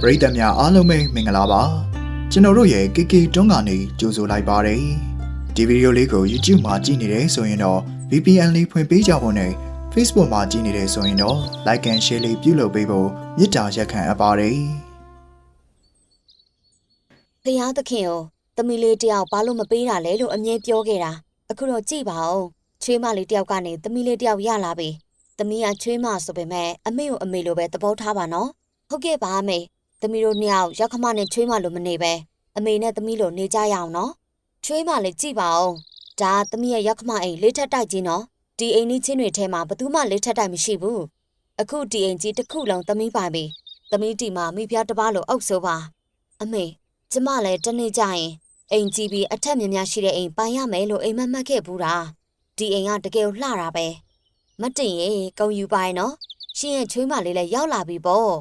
ပရိသတ်များအားလုံးပဲမင်္ဂလာပါကျွန်တော်တို့ရဲ့ KK တွန်းကနေကြိုဆိုလိုက်ပါတယ်ဒီဗီဒီယိုလေးကို YouTube မှာကြည့်နေတယ်ဆိုရင်တော့ VPN လေးဖွင့်ပေးကြဖို့နဲ့ Facebook မှာကြည့်နေတယ်ဆိုရင်တော့ Like and Share လေးပြုလုပ်ပေးဖို့မေတ္တာရက်ခံအပ်ပါတယ်ဖះသခင်ကိုသမီးလေးတယောက်ဘာလို့မပေးတာလဲလို့အမြဲပြောခဲ့တာအခုတော့ကြည့်ပါဦးချွေးမလေးတယောက်ကနေသမီးလေးတယောက်ရလာပြီသမီးကချွေးမဆိုပေမဲ့အမေကိုအမေလိုပဲသဘောထားပါနော်ဟုတ်ကဲ့ပါအမေ သမီးတို့နှစ်ယောက်ရောက်ခမနဲ့ချွေးမလိုမနေပဲအမေနဲ့သမီးလိုနေကြရအောင်နော်ချွေးမလေးကြည့်ပါဦးဒါကသမီးရဲ့ရောက်ခမအိမ်လေးထက်တိုက်ကြီးနော်ဒီအိမ်ကြီးချင်းတွေထဲမှာဘယ်သူမှလေးထက်တိုက်မရှိဘူးအခုဒီအိမ်ကြီးတစ်ခုလုံးသမီးပိုင်ပြီသမီးတီမှာမိဖုရားတစ်ပါးလိုအုပ်ဆိုပါအမေကျမလည်းတနေ့ကျရင်အိမ်ကြီးပြီးအထက်မြင်များရှိတဲ့အိမ်ပိုင်ရမယ်လို့အိမ်မက်မှတ်ခဲ့ဘူးတာဒီအိမ်ကတကယ်လှတာပဲမတင်ရေကုံယူပါရဲ့နော်ရှင်ရဲ့ချွေးမလေးလည်းရောက်လာပြီပေါ့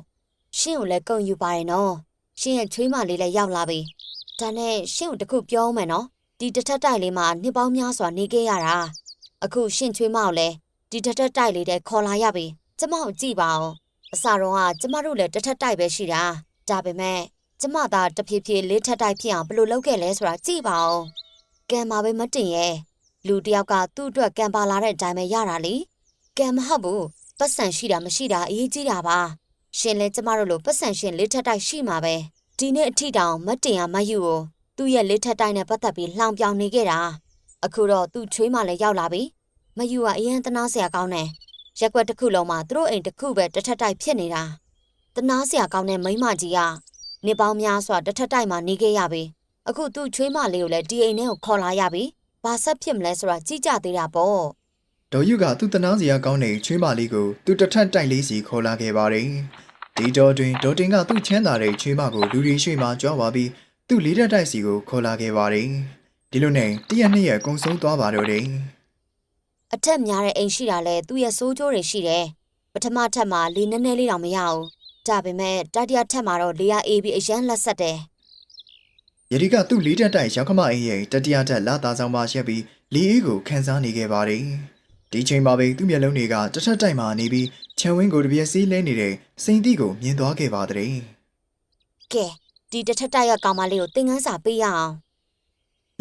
ရှင်ကိုလည်းကုံယူပါရဲ့နော်ရှင်ရဲ့ချွေးမလေးလည်းရောက်လာပြီဒါနဲ့ရှင်ကိုတခုပြောအောင်မယ်နော်ဒီတစ်ထက်တိုက်လေးမှာနှစ်ပေါင်းများစွာနေခဲ့ရတာအခုရှင်ချွေးမကိုလည်းဒီတစ်ထက်တိုက်လေးတဲ့ခေါ်လာရပြီကျမကိုကြည့်ပါဦးအစတော့ကကျမတို့လည်းတစ်ထက်တိုက်ပဲရှိတာဒါပေမဲ့ကျမသာတဖြည်းဖြည်းလေးထက်တိုက်ဖြစ်အောင်ဘယ်လိုလုပ်ခဲ့လဲဆိုတာကြည့်ပါဦး။ကံပါပဲမတင်ရဲ့လူတယောက်ကသူ့အတွက်ကံပါလာတဲ့အတိုင်းပဲရတာလေ။ကံမဟုတ်ဘူးပတ်စံရှိတာမရှိတာအရေးကြီးတာပါ။ ရှင်လဲကျမတို့လိုပတ်စံရှင်လေးထက်တိုက်ရှိမှာပဲ။ဒီနေ့အထိတောင်မတင်ရမယူကိုသူ့ရဲ့လေးထက်တိုက်နဲ့ပတ်သက်ပြီးလှောင်ပြောင်နေခဲ့တာ။အခုတော့သူ့ချွေးမလည်းရောက်လာပြီ။မယူကအရင်တနာစရာကောင်းတယ်။ရက်ွက်တစ်ခုလုံးမှာသူတို့အိမ်တစ်ခုပဲတစ်ထက်တိုက်ဖြစ်နေတာ။တနာစရာကောင်းတဲ့မိန်းမကြီးကနေပေါင်းများစွာတစ်ထက်တိုက်မှာနေခဲ့ရပြီအခုသူ့ချွေးမလေးကိုလည်းဒီအိမ်ထဲကိုခေါ်လာရပြီဘာဆက်ဖြစ်မလဲဆိုတာကြည့်ကြသေးတာပေါ့ ဒေါ်ယူကသူ့တနာစရာကောင်းတဲ့ချွေးမလေးကိုသူ့တစ်ထက်တိုက်လေးစီခေါ်လာခဲ့ပါတယ်ဒီတော့တွင်ဒေါ်တင်ကသူ့ချမ်းသာတဲ့ချွေးမကိုလူရီရွှေ့မှကြွားပါပြီးသူ့လေးတက်တိုက်စီကိုခေါ်လာခဲ့ပါတယ်ဒီလိုနဲ့တရက်နှစ်ရက်ကုံဆုံးသွားပါတော့တယ်အထက်များတဲ့အိမ်ရှိတာလဲသူ့ရဲ့စိုးကျိုးတွေရှိတယ်ပထမထပ်မှာလေနည်းနည်းလေးတောင်မရဘူးဒါပေမဲ့တတိယထပ်မှာတော့လေရအေးပြီးအရန်လက်ဆက်တယ်ယတိကသူ့လေးတက်တိုက်ရောက်ခမအိမ်ရဲ့တတိယတက်လာသားဆောင်ပါရက်ပြီးလီအေးကိုခန်းစားနေခဲ့ပါတယ် ဒီချိန်မှာပဲသူ့မျက်လုံးတွေကတစ်ထက်တိုက်မှာနေပြီးခြံဝင်းကိုတပြက်စီးလဲနေတဲ့စိန်တိကိုမြင်သွားခဲ့ပါတဲ့ကဲဒီတစ်ထက်တိုက်ကကောင်မလေးကိုသင်ငန်းစာပေးရအောင်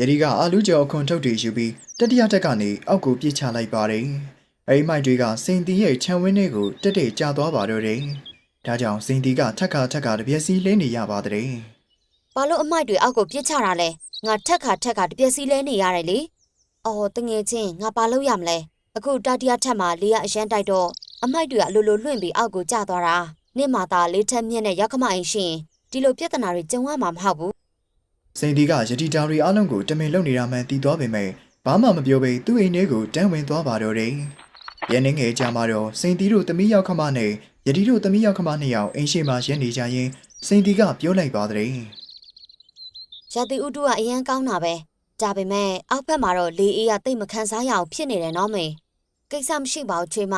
ယတိကအာလူကျော်ခွန်ထုတ်တွေယူပြီးတတိယတက်ကနေအောက်ကိုပြေးချလိုက်ပါတယ်အဲဒီမိုက်တွေကစိန်တီရဲ့ခြံဝင်းထဲကိုတက်တက်ကျသွားပါတော့တယ်ဒါကြောင့်စိန်တီကထက်ခါထက်ခါတပြက်စီးလဲနေရပါတဲ့ဘာလို့အမိုက်တွေအောက်ကိုပြစ်ချတာလဲငါထက်ခါထက်ခါတပြက်စီလဲနေရတယ်လေအော်တငယ်ချင်းငါဘာလုပ်ရမလဲ အခုတတိယထက်မှာလေရအရန်တိုက်တော့အမိုက်တွေကအလိုလိုလွင့်ပြီးအောက်ကိုကျသွားတာနေ့မှသာလေးထက်မြင့်တဲ့ရောက်ခမအိမ်ရှင်ဒီလိုပြဿနာတွေကြုံရမှာမဟုတ်ဘူးစိန်တီကယတိတာရီအားလုံးကိုတမင်လုံနေတာမှန်သိသွားပေမဲ့ဘာမှမပြောဘဲသူ့အိမ်ထဲကိုတန်းဝင်သွားပါတော့တယ်ရန်နေငယ်ကြမှာတော့စိန်တီတို့သမီးရောက်ခမနဲ့ယတိတို့သမီးရောက်ခမနှစ်ယောက်အိမ်ရှိမှရင်းနေကြရင်စိန်တီကပြောလိုက်ပါတဲ့ရာသီဥတုကအရန်ကောင်းတာပဲဒါပေမဲ့အောက်ဘက်မှာတော့လေအေးကတိတ်မခံစားရအောင်ဖြစ်နေတယ်နော်မေ ကိစ္စမရှိပါဘူးချွေးမ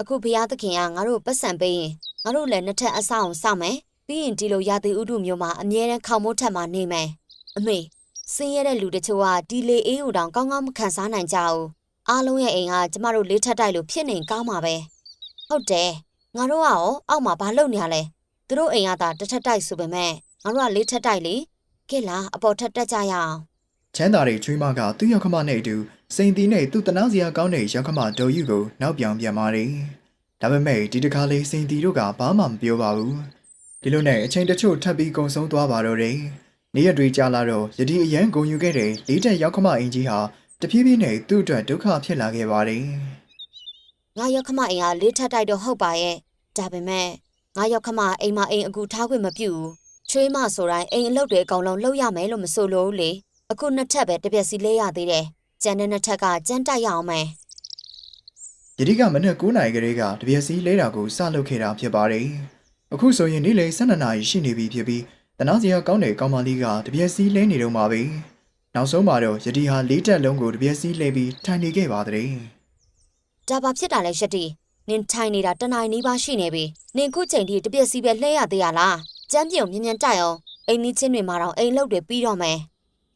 အခုဘုရားသခင်ကငါတို့ပတ်စံပေးရင်ငါတို့လည်းနှစ်ထပ်အဆောင်အောင်စောင့်မယ်ပြီးရင်ဒီလိုရာသီဥတုမျိုးမှာအမြဲတမ်းခေါင်မိုးထက်မှာနေမယ်အမေဆင်းရဲတဲ့လူတချို့ကဒီလေအေးကိုတောင်ကောင်းကောင်းမခံစားနိုင်ကြဘူးအားလုံးရဲ့အိမ်ကကျမတို့လေးထပ်တိုက်လို့ဖြစ်နေကောင်းမှာပဲဟုတ်တယ်ငါတို့ကရောအောက်မှာဘာလုပ်နေရလဲသူတို့အိမ်ကသာတစ်ထပ်တိုက်ဆိုပေမဲ့ငါတို့ကလေးထပ်တိုက်လေကဲလားအပေါ်ထက်တက်ကြရအောင်ချမ်းသာတဲ့ချွေးမကသူ့ရောက်ခမနဲ့အတူ စိန်တီနဲ့သူ့တနာစရာကောင်းတဲ့ရောက်ခမဒေါ်ယူကိုနောက်ပြောင်ပြန်ပါတယ်ဒါပေမဲ့ဒီတစ်ခါလေးစိန်တီတို့ကဘာမှမပြောပါဘူးဒီလိုနဲ့အချိန်တချို့ထပ်ပြီးကုံဆုံးသွားပါတော့တယ်နေ့ရက်တွေကြာလာတော့ယတိအရန်ဂုံယူခဲ့တဲ့လေးတက်ရောက်ခမအင်ကြီးဟာတဖြည်းဖြည်းနဲ့သူ့အတွက်ဒုက္ခဖြစ်လာခဲ့ပါတယ်ငါရောက်ခမအိမ်ကလေးထက်တိုက်တော့ဟုတ်ပါရဲ့ဒါပေမဲ့ငါရောက်ခမအိမ်မအိမ်အကူထားခွင့်မပြုဘူးချွေးမဆိုတိုင်းအိမ်အလုပ်တွေအကုန်လုံးလုပ်ရမယ်လို့မဆိုလို့လေအခုနှစ်ထပ်ပဲတစ်ပြက်စီလဲရသေးတယ် ကျန်တဲ့နှစ်ထပ်ကကြမ်းတိုက်ရအောင်မယ်ယတိကမနက်9နာရီကလေးကတပြက်စီလဲတာကိုစလုပ်ခဲ့တာဖြစ်ပါတယ်အခုဆိုရင်နေ့လယ်12နာရီရှိနေပြီဖြစ်ပြီးတနာစရာကောင်းတဲ့ကောင်မလေးကတပြက်စီလဲနေတော့မှာပဲနောက်ဆုံးမှာတော့ယတိဟာလေးတက်လုံးကိုတပြက်စီလဲပြီးထိုင်နေခဲ့ပါတဲ့ဒါဘာဖြစ်တာလဲရှက်တီနင်ထိုင်နေတာတနိုင်နီးပါးရှိနေပြီနင်ခုချိန်ထိတစ်ပြက်စီပဲလှဲရသေးရလားကျမ်းပြုံမြင်မြန်တိုက်အောင်အိမ်နီးချင်းတွေမှာတော့အိမ်လုပ်တွေပြီးတော့မယ်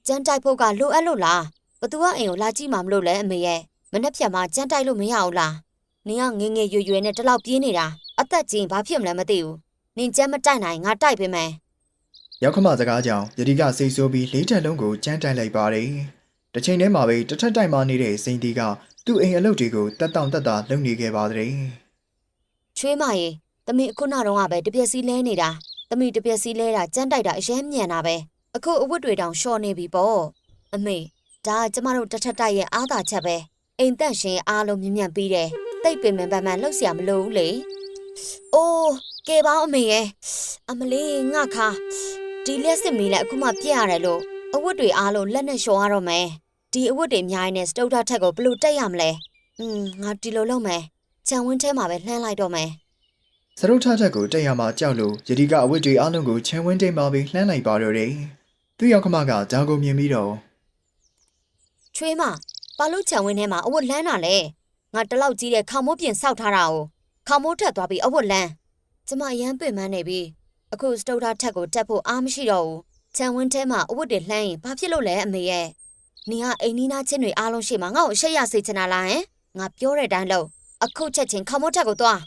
ကျမ်းတိုက်ဖို့ကလိုအပ်လို့လား ဘသူကအိမ်ကိုလာကြည့်မှမလို့လဲအမေရဲ့မနှက်ဖြတ်မှာကျမ်းတိုက်လို့မရဘူးလားနင်ကငယ်ငယ်ရွယ်ရွယ်နဲ့တလောက်ပြေးနေတာအသက်ကြီးရင်ဘာဖြစ်မလဲမသိဘူးနင်ကြမ်းမတိုက်နိုင်ငါတိုက်ပေးမယ်ရောက်ခမစကားကြောင့်ယတိကစိတ်ဆိုးပြီးလေးချက်လုံးကိုကြမ်းတိုက်လိုက်ပါတယ်။တစ်ချိန်တည်းမှာပဲတစ်ထက်တိုက်မှနေတဲ့စိန်တီကသူ့အိမ်အလုပ်တွေကိုတက်တောင့်တက်တာလုပ်နေခဲ့ပါတယ်ချွေးမရေသမီးအခုနောက်တော့ကပဲတပြက်စီလဲနေတာသမီးတပြက်စီလဲတာကြမ်းတိုက်တာအရင်မြန်တာပဲအခုအဝတ်တွေတောင်ရှော့နေပြီပေါ့အမေ ဒါကကျမတို့တစ်ထက်တိုက်ရဲ့အားသာချက်ပဲအိမ်သက်ရှင်အားလုံးမြင်မြန်ပြီးတယ်တိတ်ပင်ပင်ပန်းပန်းလှုပ်เสียမလို့ဘူးလေအိုးကဲပါအမေရဲ့အမလေးငါခါဒီလက်စစ်မီလည်းအခုမှပြက်ရတယ်လို့အဝတ်တွေအားလုံးလက်နဲ့ရှော်ရတော့မယ်ဒီအဝတ်တွေအများကြီးနဲ့စတုတ်ထထက်ကိုဘယ်လို့တက်ရမလဲอืมငါဒီလိုလုပ်မယ်ခြံဝင်းထဲမှာပဲလှမ်းလိုက်တော့မယ် ။စရုပ်ထချက်ကိုတက်ရမှာကြောက်လို့ယတိကအဝတ်တွေအလုံးကိုချန်ဝင်းတိမ်ပါပြီးလှမ်းလိုက်ပါတော့တယ်။သူ့ရောက်ခမကဒါကိုမြင်ပြီးတော့ ချွေးမဘာလို့ခြံဝင်းထဲမှာအဝတ်လန်းတာလဲငါတလောက်ကြီးတဲ့ခေါမိုးပြင်ဆောက်ထားတာကိုခေါမိုးထက်သွားပြီးအဝတ်လန်းကျမအရန်ပင်ပန်းနေပြီအခုစတုတ်ထားထက်ကိုတက်ဖို့အားမရှိတော့ဘူးခြံဝင်းထဲမှာအဝတ်တွေလှမ်းရင်ဘာဖြစ်လို့လဲအမေရဲ့နင်ကအိမ်နီးနားချင်းတွေအားလုံးရှိမှငါ့ကိုအရှက်ရစေချင်တာလားဟင်ငါပြောတဲ့အတိုင်းလုပ်အခုချက်ချင်းခေါမိုးထက်ကိုသွား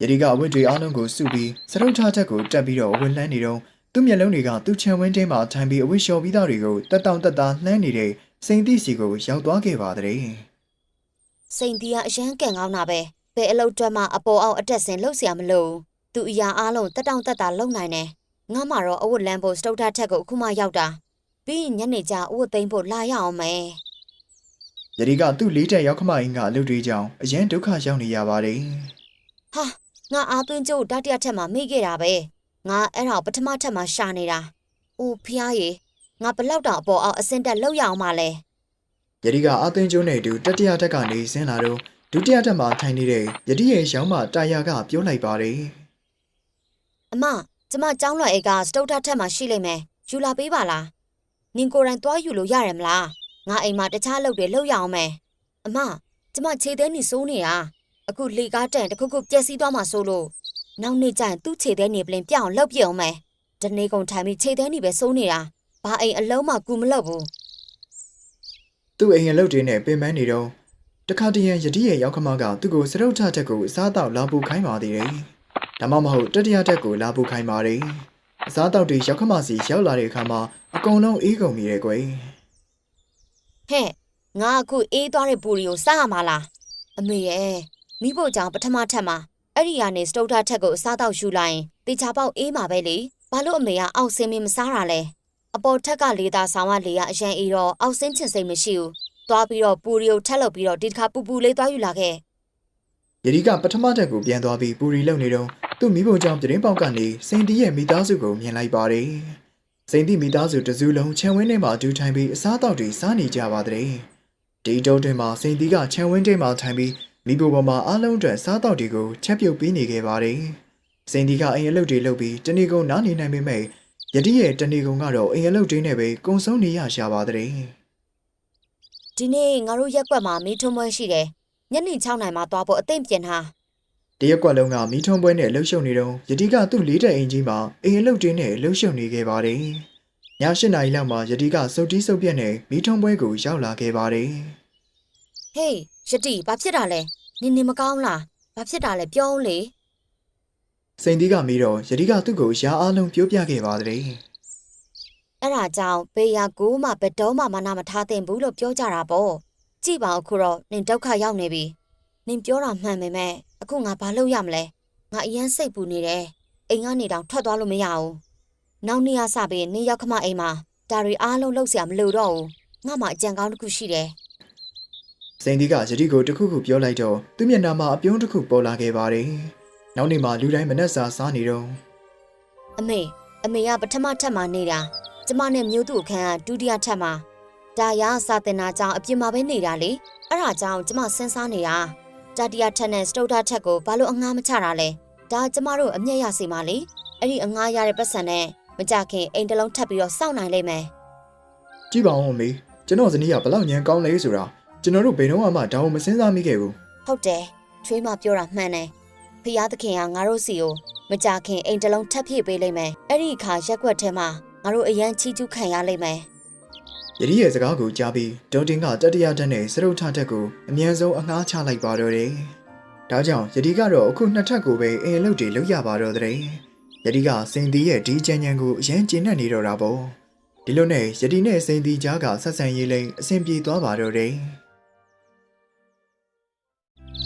ယတိကအဝတ်တွေအလုံးကိုစုပြီးစရုပ်ထချက်ကိုတက်ပြီးတော့အဝတ်လှမ်းနေတော့သူ့မျက်လုံးတွေကသူ့ချန်ဝင်းတိမ်မှာထိုင်ပြီးအဝတ်လျှော်ပြီးသားတွေကိုတက်တောင့်တက်တာလှမ်းနေတဲ့ စိန်တီစီကိုရောက်သွားခဲ့ပါတဲ့။ စိန်တီကအရန်ကန်ကောင်းတာပဲဘယ်အလုပ်တွက်မှအပေါ်အောင်အတက်စင်လှုပ်เสียမလို့သူအရာအားလုံးတက်တောင့်တက်တာလုံနိုင်တယ်ငါမှတော့အဝတ်လန်းဖို့စတုတ်ထထက်ကိုအခုမှရောက်တာပြီးရင်ညနေကျအဝတ်သိမ်းဖို့လာရအောင်မယ် ယတိကသူ့လေးတက်ရောက်ခမအင်းကအလုပ်တွေကြောင့်အရင်ဒုက္ခရောက်နေရပါတယ် ဟာငါအားသွင်းကျိုးတတိယထက်မှမိခဲ့တာပဲငါအဲ့ဒါကိုပထမထက်မှရှာနေတာအိုးဖျားရေ ငါဘလောက်တောင်အပေါ်အောင်အစင်တက်လောက်ရအောင်မလဲ။ယတိကအာသင်ကျိုးနဲ့အတူတတိယတက်ကနေဆင်းလာတော့ဒုတိယတက်မှာထိုင်နေတဲ့ယတိရဲ့ရောင်းမတာယာကပြောလိုက်ပါတယ်အမကျမကျောင်းလွယ်အိတ်ကစတုတ်ထထက်မှရှိလိမ့်မယ်ယူလာပေးပါလားနင်ကိုယ်တိုင်သွားယူလို့ရတယ်မလားငါအိမ်မှာတခြားအလုပ်တွေလုပ်ရအောင်မယ်အမကျမခြေသေးနေစိုးနေတာအခုလေကားတန်တစ်ခုခုပျက်စီးသွားမှဆိုလို့နောက်နေ့ကျရင်သူ့ခြေသေးနေပလင်ပြအောင်လှုပ်ပြအောင်မယ်ဒီနေ့ကုန်ထိုင်ပြီးခြေသေးနေပဲစိုးနေတာ ဘာအိမ်အလုံးမှကူမလှုပ်ဘူး။သူ့အိမ်အလုပ်တွေနဲ့ပင်ပန်းနေတော့တခါတရံယတိရဲ့ရောက်ခမကသူ့ကိုစရုပ်ထတက်ကိုအစားတောက်လာပူခိုင်းပါသေးတယ်။ဒါမှမဟုတ်တတိယတက်ကိုလာပူခိုင်းပါတယ်။အစားတောက်တွေရောက်ခမစီရောက်လာတဲ့အခါမှာအကုန်လုံးအေးကုန်ပြီလေကွယ်ဟဲ့ငါအခုအေးသွားတဲ့ပူရီကိုစားရမှာလားအမေရဲ့မိဖို့ကြောင့်ပထမထက်မှာအဲ့ဒီကနေစတုတ်ထထက်ကိုအစားတော့ယူလိုက်ရင်တေချာပေါက်အေးမှာပဲလေဘာလို့အမေကအောက်ဆင်းမင်းမစားတာလဲ အပေါ်ထက်ကလေသာဆောင်ကလေကအရန်အေးတော့အောက်ဆင်းချင်စိတ်မရှိဘူးသွားပြီးတော့ပူရီကိုထက်လုပ်ပြီးတော့ဒီတစ်ခါပူပူလေးသွားယူလာခဲ့။ယတိကပထမတက်ကိုပြန်သွားပြီးပူရီလုံနေတော့သူ့မိဖို့ကြောင့်ပြတင်းပေါက်ကနေစိန်တီရဲ့မိသားစုကိုမြင်လိုက်ပါတယ်။စိန်တီမိသားစုတစုလုံးခြံဝင်းထဲမှာအတူထိုင်ပြီးအစားတောက်တွေစားနေကြပါတဲ့။ဒီတုံးထဲမှာစိန်တီကခြံဝင်းထဲမှာထိုင်ပြီးမိဖို့ပေါ်မှာအားလုံးအတွက်စားတောက်တွေကိုချက်ပြုတ်ပေးနေခဲ့ပါတယ်။စိန်တီကအိမ်အလုပ်တွေလုပ်ပြီးတဏီကုံနားနေနိုင်ပေမဲ့ ယတိရဲ့တဏီကုံကတော့အိမ်အလုပ်တွေနဲ့ပဲကုံဆုံးနေရရှာပါတဲ့။ဒီနေ့ငါတို့ရက်ကွက်မှာမီးထွန်းပွဲရှိတယ်ညနေ6နာရီမှသွားဖို့အသင့်ပြင်ထားတရက်ကွက်လုံးကမီးထုံးပွဲနဲ့လှုပ်ရှုပ်နေတော့ယတိကသူ့လေးတဲ့အင်ကြီးမှာအိမ်အလုပ်တင်းနဲ့လှုပ်ရှုပ်နေခဲ့ပါတယ်။ည၈နာရီလောက်မှာယတိကစုတ်တီးစုပ်ပြက်နဲ့မီးထုံးပွဲကိုရောက်လာခဲ့ပါတယ်ဟေးယတိဘာဖြစ်တာလဲနင်နေမကောင်းလားဘာဖြစ်တာလဲပြောဦးလေ။ စိန်တီးကမီးတော့ယတိကသူ့ကိုရာအားလုံးပြောပြခဲ့ပါတယ် အဲ့ဒါကြောင့်ဘေးရကိုမှဘယ်တော့မှမနာမထားသင့်ဘူးလို့ပြောကြတာပေါ့ကြည့်ပါဦးခုတော့နင်ဒုက္ခရောက်နေပြီနင်ပြောတာမှန်ပေမဲ့အခုငါဘာလုပ်ရမလဲငါအရင်စိတ်ပူနေတယ်အိမ်ကနေတောင်ထွက်သွားလို့မရဘူးနောက်နေ့ကစပြီးနင်ရောက်ခမအိမ်မှာဒါတွေအားလုံးလုပ်เสียမလို့တော့ဘူးငါမှအကြံကောင်းတစ်ခုရှိတယ် ။စိန်တီးကယတိကိုတစ်ခုခုပြောလိုက်တော့သူ့မျက်နှာမှာအပြုံးတစ်ခုပေါ်လာခဲ့ပါတယ်။ နောက်နေ့မှာလူတိုင်းမနှက်စာစားနေတော့အမေအမေကပထမထပ်မှာနေတာကျမနဲ့မျိုးသူ့အခန်းကဒုတိယထပ်မှာဒါရစာတင်တာကြောင့်အပြင်မှာပဲနေတာလေအဲ့ဒါကြောင့်ကျမစဉ်းစားနေတာတတိယထပ်နဲ့စတုတ္ထထပ်ကိုဘာလို့အငှားမချတာလဲဒါကျမတို့အမျက်ရစီမှာလေအဲ့ဒီအငှားရတဲ့ပတ်စံနဲ့မကြခင်အိမ်တစ်လုံးထပ်ပြီးတော့စောင့်နိုင်လိမ့်မယ်ကြည့်ပါဦးအမေကျွန်တော်ဇနီးကဘလောက်ညံကောင်းလဲဆိုတာကျွန်တော်တို့ဘယ်တော့မှဒါကိုမစင်စားမိခဲ့ဘူးဟုတ်တယ်ချွေးမပြောတာမှန်တယ် ဖျားသခင်ကငါတို့စီကိုမကြခင်အိမ်တစ်လုံးထပ်ဖြည့်ပေးလိမ့်မယ်အဲ့ဒီအခါရက်ွက်ထဲမှာငါတို့အရန်ချီးကျူးခံရလိမ့်မယ်ယတိရဲ့စကားကိုကြားပြီးဒေါတင်ကတတိယတက်နဲ့စရုပ်ထတက်ကိုအမြန်ဆုံးအငှားချလိုက်ပါတော့တယ်။ဒါကြောင့်ယတိကတော့အခုနှစ်ထပ်ကိုပဲအင်အလုပ်တွေလုပ်ရပါတော့တဲ့ယတိကစိန်တီရဲ့ဒီကြံညံကိုအရင်ကျဉ်နဲ့နေတော့တာပေါ့ဒီလိုနဲ့ယတိနဲ့စိန်တီကြားကဆက်ဆံရေးလိမ့်အဆင်ပြေသွားပါတော့တယ်